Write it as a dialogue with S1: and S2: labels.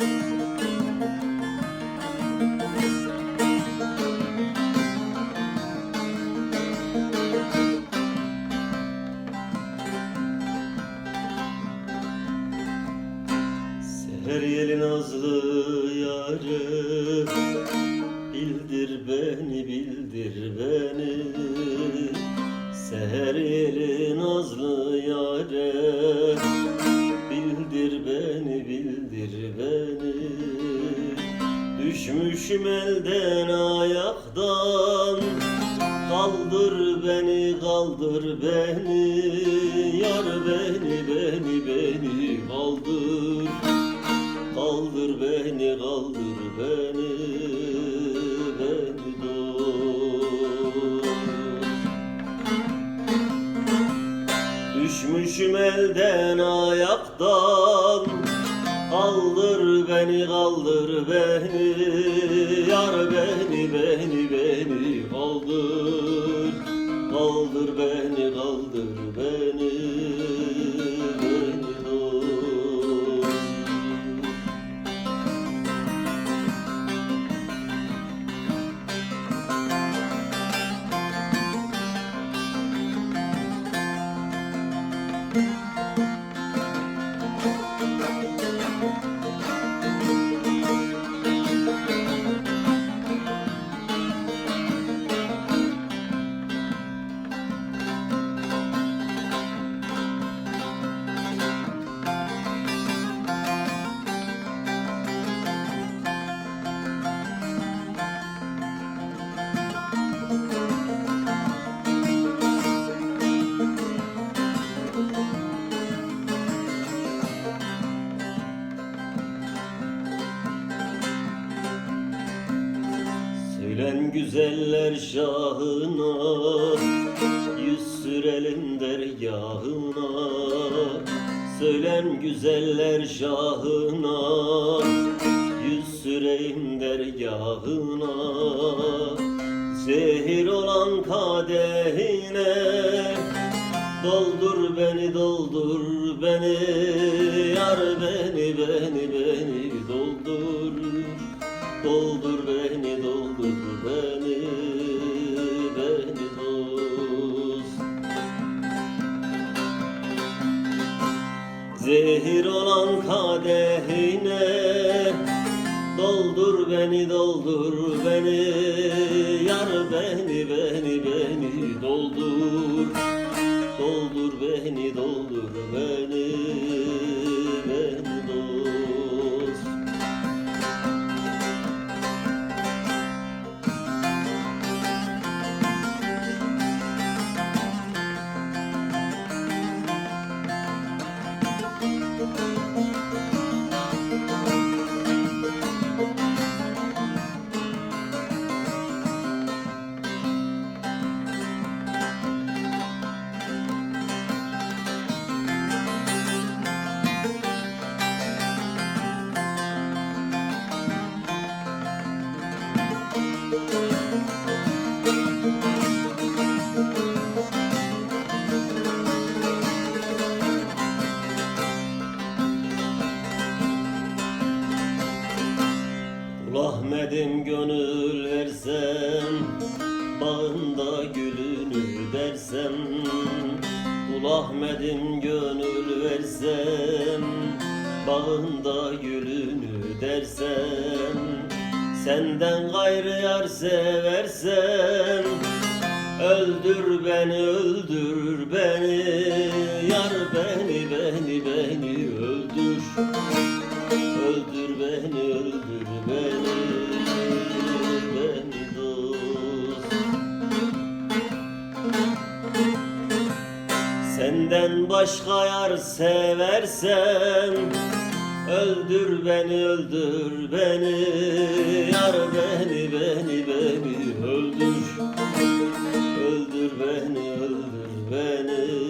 S1: Seher yeli nazlı yarı Bildir beni bildir beni. Seher yeli nazlı yare Bildir beni bildir beni Düşmüşüm elden ayaktan. Kaldır beni kaldır beni Yar beni beni beni kaldır. Kaldır beni kaldır beni Beni dost Düşmüşüm elden ayaktan. Kaldır beni kaldır beni kaldır Söylen güzeller şahına Yüz sürelim dergahına Söylen güzeller şahına Yüz süreyim dergahına Zehir olan kadehine Doldur beni doldur beni. Yar beni beni beni doldur Doldur beni, doldur beni, beni dost. Zehir olan kadehine Doldur beni, doldur beni. Yar beni, beni, beni doldur. Doldur beni, doldur beni, gönül versem Bağında gülünü dersem Kul Ahmet'im gönül versem Bağında gülünü dersem Senden gayrı yar seversem Öldür beni öldür beni Yar beni beni beni öldür. Öldür beni, öldür beni Senden başka yar seversem Öldür beni, öldür beni. Yar beni, beni, beni öldür. Öldür beni, öldür beni